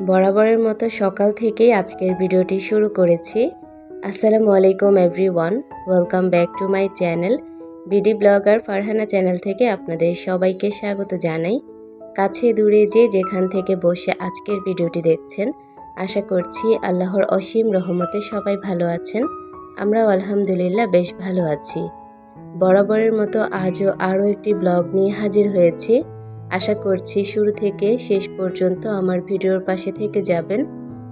বরাবরের মতো সকাল থেকেই আজকের ভিডিওটি শুরু করেছি। আসসালামু আলাইকুম everyone, welcome back to my channel. BD blogger Farhana channel থেকে আপনাদের সবাইকে স্বাগত জানাই। কাছে দূরে যে যেখান থেকে বসে আজকের ভিডিওটি দেখছেন, আশা করছি আল্লাহর অসীম রহমতে সবাই ভালো আছেন। আমরাও আলহামদুলিল্লাহ বেশ ভালো আছি। বরাবরের মতো আজও আরও একটি ব্লগ নিয়ে হাজির হয়েছি। আশা করছি শুরু থেকে শেষ পর্যন্ত আমার ভিডিওর পাশে থেকে যাবেন।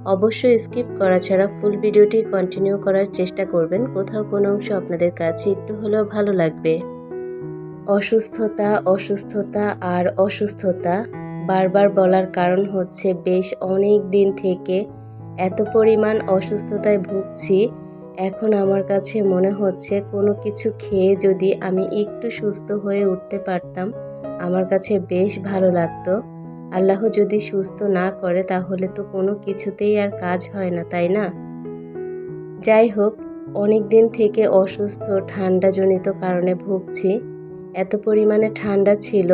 অবশ্যই স্কিপ করা ছাড়া ফুল ভিডিওটি কন্টিনিউ করার চেষ্টা করবেন। কোথাও কোনো অংশ আপনাদের কাছে একটু হলেও ভালো লাগবে। অসুস্থতা অসুস্থতা আর অসুস্থতা বারবার বলার কারণ হচ্ছে বেশ অনেক দিন থেকে এত পরিমাণ অসুস্থতায় ভুগছি। এখন আমার কাছে মনে হচ্ছে কোনো কিছু খেয়ে যদি আমি একটু সুস্থ হয়ে উঠতে পারতাম আমার কাছে বেশ ভালো লাগতো। আল্লাহ যদি সুস্থ না করে, তাহলে তো কোনো কিছুতেই আর কাজ হয় না, তাই না? যাই হোক অনেক দিন থেকে অসুস্থ, ঠান্ডাজনিত কারণে ভুগছি। এত পরিমাণে ঠান্ডা ছিল।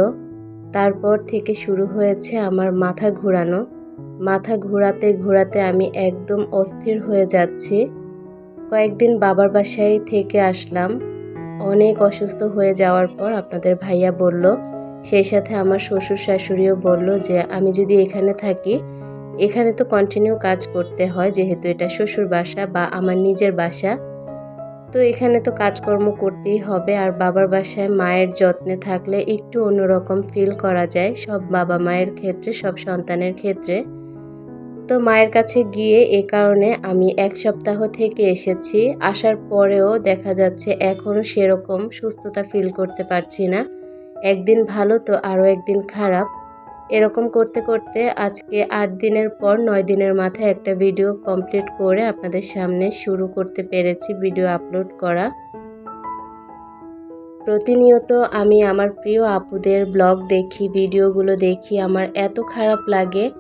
তারপর থেকে শুরু হয়েছে আমার মাথা ঘোরানো। মাথা ঘোরাতে ঘোরাতে আমি একদম অস্থির হয়ে যাচ্ছি। কয়েকদিন বাবার বাসায় থেকে আসলাম। অনেক অসুস্থ হয়ে যাওয়ার পর আপনাদের ভাইয়া বলল সেই সাথে আমার শ্বশুর শাশুড়িও বলল যে, আমি যদি এখানে থাকি, এখানে তো কন্টিনিউ কাজ করতে হয়, যেহেতু এটা শ্বশুর বাসা বা আমার নিজের বাসা। তো এখানে তো কাজকর্ম করতেই হবে, আর বাবার বাসায় মায়ের যত্নে থাকলে একটু অন্যরকম ফিল করা যায়, সব বাবা মায়ের ক্ষেত্রে, সব সন্তানের ক্ষেত্রে। তো মায়ের কাছে গিয়ে এ কারণে আমি এক সপ্তাহ থেকে এসেছি। আসার পরেও দেখা যাচ্ছে এখনও সেরকম সুস্থতা ফিল করতে পারছি না। একদিন ভালো তো আরও একদিন খারাপ। এরকম করতে করতে আজকে আট দিনের পর নয় দিনের মাথায় একটা ভিডিও কমপ্লিট করে আপনাদের সামনে শুরু করতে পেরেছি ভিডিও আপলোড করা। প্রতিনিয়ত আমি আমার প্রিয় আপুদের ব্লগ দেখি, ভিডিওগুলো দেখি, আমার এত খারাপ লাগে,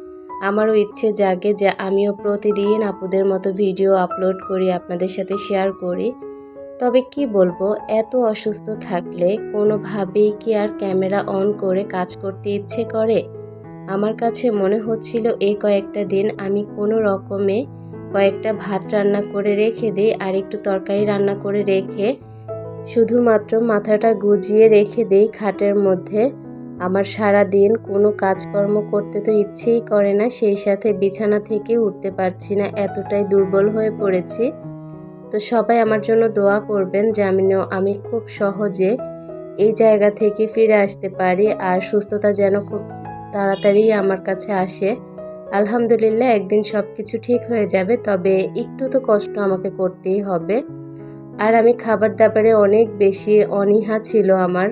আমারও ইচ্ছে জাগে যে আমিও প্রতিদিন আপুদের মতো ভিডিও আপলোড করি, আপনাদের সাথে শেয়ার করি। তবে কি বলব, এত অসুস্থ থাকলে কোনোভাবেই কি আর ক্যামেরা অন করে কাজ করতে ইচ্ছে করে? আমার কাছে মনে হচ্ছিল এই কয়েকটা দিন আমি কোনো রকমে কয়েকটা ভাত রান্না করে রেখে দিই আর একটু তরকারি রান্না করে রেখে শুধুমাত্র মাথাটা গুজিয়ে রেখে দিই খাটের মধ্যে। আমার সারা দিন কোনো কাজকর্ম করতে তো ইচ্ছেই করে না, সেই সাথে বিছানা থেকে উঠতে পারছি না, এতটাই দুর্বল হয়ে পড়েছি। তো সবাই আমার জন্য দোয়া করবেন যে আমি আমি খুব সহজে এই জায়গা থেকে ফিরে আসতে পারি আর সুস্থতা যেন খুব তাড়াতাড়ি আমার কাছে আসে। আলহামদুলিল্লাহ একদিন সব কিছু ঠিক হয়ে যাবে, তবে একটু তো কষ্ট আমাকে করতেই হবে। আর আমি খাবার দাবারে অনেক বেশি অনীহা ছিল আমার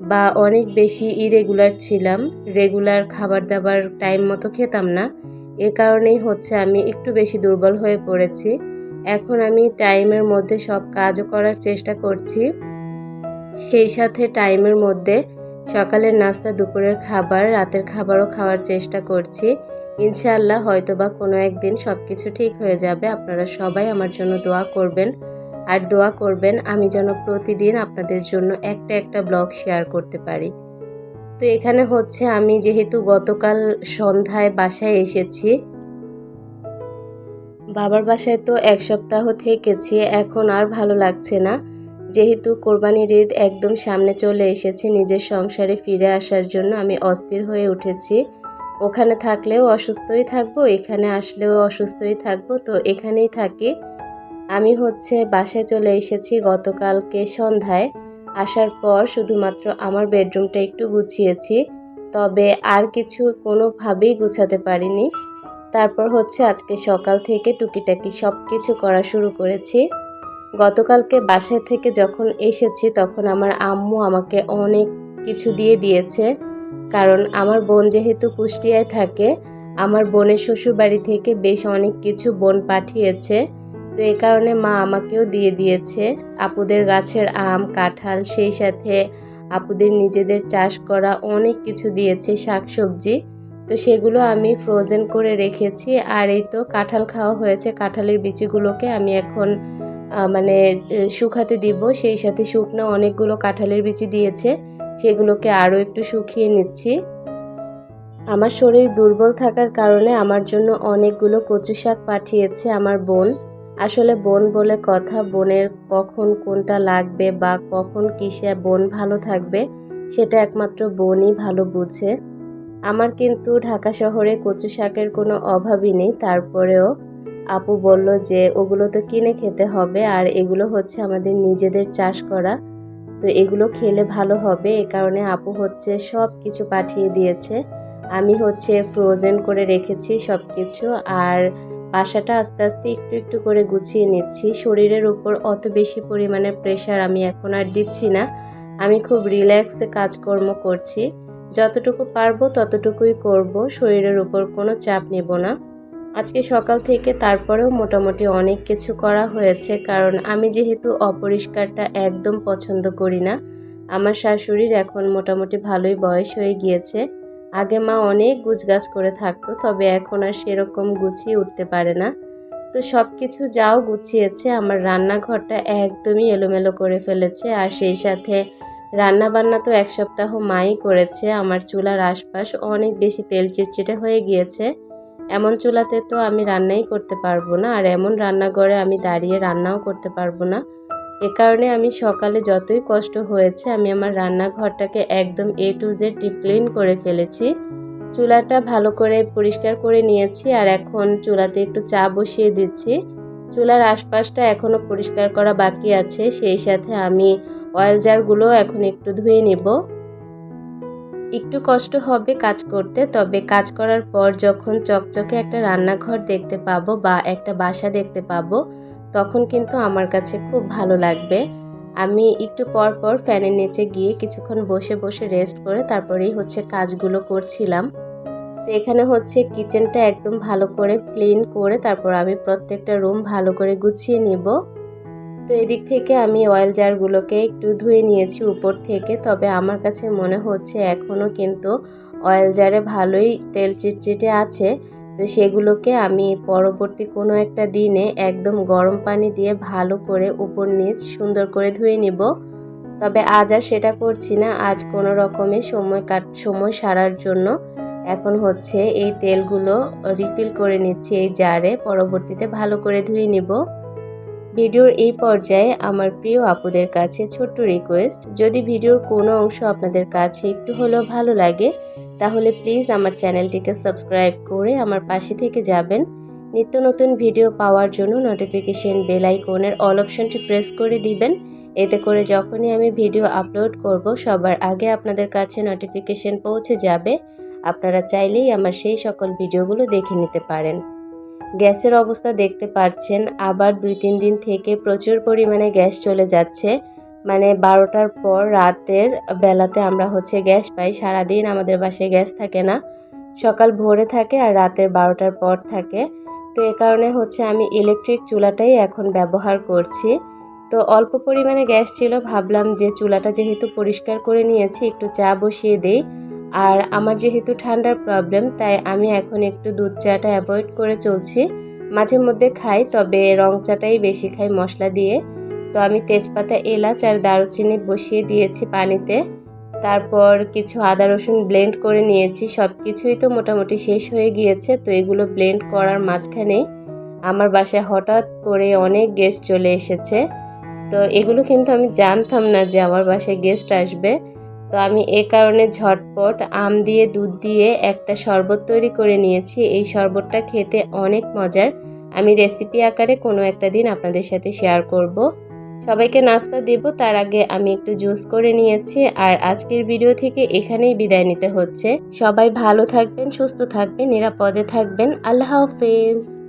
বা অনেক বেশি ইরেগুলার ছিলাম। রেগুলার খাবার দাবার টাইম মতো খেতাম না। এ কারণেই হচ্ছে আমি একটু বেশি দুর্বল হয়ে পড়েছি। এখন আমি টাইমের মধ্যে সব কাজও করার চেষ্টা করছি। সেই সাথে টাইমের মধ্যে সকালের নাস্তা, দুপুরের খাবার, রাতের খাবারও খাওয়ার চেষ্টা করছি। ইনশাআল্লাহ হয়তো বা কোনো একদিন সব কিছু ঠিক হয়ে যাবে। আপনারা সবাই আমার জন্য দোয়া করবেন। আর দোয়া করবেন, আমি যেন প্রতিদিন আপনাদের জন্য একটা একটা ব্লগ শেয়ার করতে পারি। তো এখানে হচ্ছে আমি যেহেতু গতকাল সন্ধ্যায় বাসায় এসেছি বাবার বাসায় তো এক সপ্তাহ থেকেছি, এখন আর ভালো লাগছে না। যেহেতু কোরবানির ঈদ একদম সামনে চলে এসেছে, নিজের সংসারে ফিরে আসার জন্য আমি অস্থির হয়ে উঠেছি। ওখানে থাকলেও অসুস্থই থাকব, এখানে আসলেও অসুস্থই থাকব, তো এখানেই থাকি। আমি হচ্ছে বাসায় চলে এসেছি গতকালকে সন্ধ্যায়। আসার পর শুধুমাত্র আমার বেডরুমটা একটু গুছিয়েছি, তবে আর কিছু কোনোভাবেই গুছাতে পারিনি। তারপর হচ্ছে আজকে সকাল থেকে টুকিটাকি সব কিছু করা শুরু করেছি। গতকালকে বাসায় থেকে যখন এসেছি তখন আমার আম্মু আমাকে অনেক কিছু দিয়ে দিয়েছে। কারণ আমার বোন যেহেতু কুষ্টিয়ায় থাকে, আমার বোনের শ্বশুর বাড়ি থেকে বেশ অনেক কিছু বোন পাঠিয়েছে। তো এ কারণে মা আমাকেও দিয়ে দিয়েছে। আপুদের গাছের আম, কাঁঠাল, সেই সাথে আপুদের নিজেদের চাষ করা অনেক কিছু দিয়েছে, শাকসবজি। তো সেগুলো আমি ফ্রোজেন করে রেখেছি। আর এই তো কাঁঠাল খাওয়া হয়েছে। কাঁঠালের বিচিগুলোকে আমি এখন মানে শুকাতে দিব। সেই সাথে শুকনো অনেকগুলো কাঁঠালের বিচি দিয়েছে। সেগুলোকে আরও একটু শুকিয়ে নিচ্ছি। আমার শরীর দুর্বল থাকার কারণে আমার জন্য অনেকগুলো কচু শাক পাঠিয়েছে আমার বোন। আসলে বোন বলে কথা, বোনের কখন কোনটা লাগবে বা কখন কিসে বোন ভালো থাকবে, সেটা একমাত্র বোনই ভালো বুঝে। আমার কিন্তু ঢাকা শহরে কচু শাকের কোনো অভাবই নেই। তারপরেও আপু বলল যে, ওগুলো তো কিনে খেতে হবে আর এগুলো হচ্ছে আমাদের নিজেদের চাষ করা। তো এগুলো খেলে ভালো হবে। এ কারণে আপু হচ্ছে সব কিছু পাঠিয়ে দিয়েছে। আমি হচ্ছে ফ্রোজেন করে রেখেছি সব কিছু আর বাসাটা আস্তে আস্তে একটু একটু করে গুছিয়ে নিচ্ছি। শরীরের উপর অত বেশি পরিমাণে প্রেশার আমি এখন আর দিচ্ছি না। আমি খুব রিল্যাক্সে কাজকর্ম করছি। যতটুকু পারব ততটুকুই করব, শরীরের উপর কোনো চাপ নেব না। আজকে সকাল থেকে তারপরেও মোটামুটি অনেক কিছু করা হয়েছে, কারণ আমি যেহেতু অপরিষ্কারটা একদম পছন্দ করি না, আমার শাশুড়ির এখন মোটামুটি ভালোই বয়স হয়ে গিয়েছে। আগে মা অনেক গুছগাছ করে থাকতো, তবে এখন আর সেরকম গুছিয়ে উঠতে পারে না। তো সব কিছু যাও গুছিয়েছে, আমার রান্নাঘরটা একদমই এলোমেলো করে ফেলেছে, আর সেই সাথে রান্না বান্না তো এক সপ্তাহ মাই করেছে, আমার চুলার আশপাশ অনেক বেশি তেল চিটচিটে হয়ে গিয়েছে। এমন চুলাতে তো আমি রান্নাই করতে পারব না, আর এমন রান্নাঘরে আমি দাঁড়িয়ে রান্নাও করতে পারব না। এ কারণে আমি সকালে যতই কষ্ট হয়েছে, আমি আমার রান্নাঘরটাকে একদম A to Z deep clean করে ফেলেছি। চুলাটা ভালো করে পরিষ্কার করে নিয়েছি, আর এখন চুলাতে একটু চা বসিয়ে দিচ্ছি। চুলার আশপাশটা এখনও পরিষ্কার করা বাকি আছে, সেই সাথে আমি অয়েল জারগুলো এখন একটু ধুয়ে নেব। একটু কষ্ট হবে কাজ করতে, তবে কাজ করার পর যখন চকচকে একটা রান্নাঘর দেখতে পাবো বা একটা বাসা দেখতে পাবো, তখন কিন্তু আমার কাছে খুব ভালো লাগবে। আমি একটু পর পর ফ্যানের নিচে গিয়ে কিছুক্ষণ বসে বসে রেস্ট করে তারপরেই হচ্ছে কাজগুলো করছিলাম। তো এখানে হচ্ছে কিচেনটা একদম ভালো করে ক্লিন করে তারপর আমি প্রত্যেকটা রুম ভালো করে গুছিয়ে নিব। তো এদিক থেকে আমি অয়েল জারগুলোকে একটু ধুয়ে নিয়েছি উপর থেকে। তবে আমার কাছে মনে হচ্ছে এখনও কিন্তু অয়েল জারে ভালোই তেল চিটচিটে আছে। তো সেগুলোকে আমি পরবর্তী কোনো একটা দিনে একদম গরম পানি দিয়ে ভালো করে উপর নিচ সুন্দর করে ধুয়ে নিব। তবে আজ আর সেটা করছি না। আজ কোনো রকমের সময় কাট, সময় সারার জন্য এখন হচ্ছে এই তেলগুলো রিফিল করে নিচ্ছি এই জারে পরবর্তীতে ভালো করে ধুয়ে নিব। ভিডিওর এই পর্যায়ে আমার প্রিয় আপুদের কাছে ছোট্ট রিকোয়েস্ট যদি ভিডিওর কোনো অংশ আপনাদের কাছে একটু হলেও ভালো লাগে, তাহলে প্লিজ আমার চ্যানেলটিকে সাবস্ক্রাইব করে আমার পাশে থেকে যাবেন। নিত্য নতুন ভিডিও পাওয়ার জন্য নোটিফিকেশন বেল আইকনের অল অপশনটি প্রেস করে দিবেন। এতে করে যখনই আমি ভিডিও আপলোড করব, সবার আগে আপনাদের কাছে নোটিফিকেশন পৌঁছে যাবে। আপনারা চাইলেই আমার সেই সকল ভিডিওগুলো দেখে নিতে পারেন। গ্যাসের অবস্থা দেখতে পারছেন। আবার দুই, তিন দিন থেকে প্রচুর পরিমাণে গ্যাস চলে যাচ্ছে। মানে বারোটার পর রাতের বেলাতে আমরা হচ্ছে গ্যাস পাই। সারাদিন আমাদের বাসায় গ্যাস থাকে না। সকাল ভোরে থাকে আর রাতের বারোটার পর থাকে। তো এ কারণে হচ্ছে আমি ইলেকট্রিক চুলাটাই এখন ব্যবহার করছি। তো অল্প পরিমাণে গ্যাস ছিল। ভাবলাম যে চুলাটা যেহেতু পরিষ্কার করে নিয়েছি, একটু চা বসিয়ে দেই। আর আমার যেহেতু ঠান্ডার প্রবলেম তাই আমি এখন একটু দুধ চাটা অ্যাভয়েড করে চলছি। মাঝে মধ্যে খাই, তবে রং চাটাই বেশি খাই মশলা দিয়ে। তো আমি তেজপাতা, এলাচ আর দারুচিনি বসিয়ে দিয়েছি পানিতে। তারপর কিছু আদা রসুন ব্লেন্ড করে নিয়েছি। সব কিছুই তো মোটামুটি শেষ হয়ে গিয়েছে, তো এগুলো ব্লেন্ড করার মাঝখানে আমার বাসায় হঠাৎ করে অনেক গেস্ট চলে এসেছে। তো এগুলো কিন্তু আমি জানতাম না যে আমার বাসায় গেস্ট আসবে। তো আমি এ কারণে ঝটপট আম দিয়ে, দুধ দিয়ে একটা শরবত তৈরি করে নিয়েছি। এই শরবতটা খেতে অনেক মজার। আমি রেসিপি আকারে কোনো একটা দিন আপনাদের সাথে শেয়ার করব। সবাইকে নাস্তা দেব, তার আগে আমি একটু জুস করে নিয়েছি। আর আজকের ভিডিও থেকে এখানেই বিদায় নিতে হচ্ছে। সবাই ভালো থাকবেন, সুস্থ থাকবেন, নিরাপদে থাকবেন। আল্লাহ হাফেজ।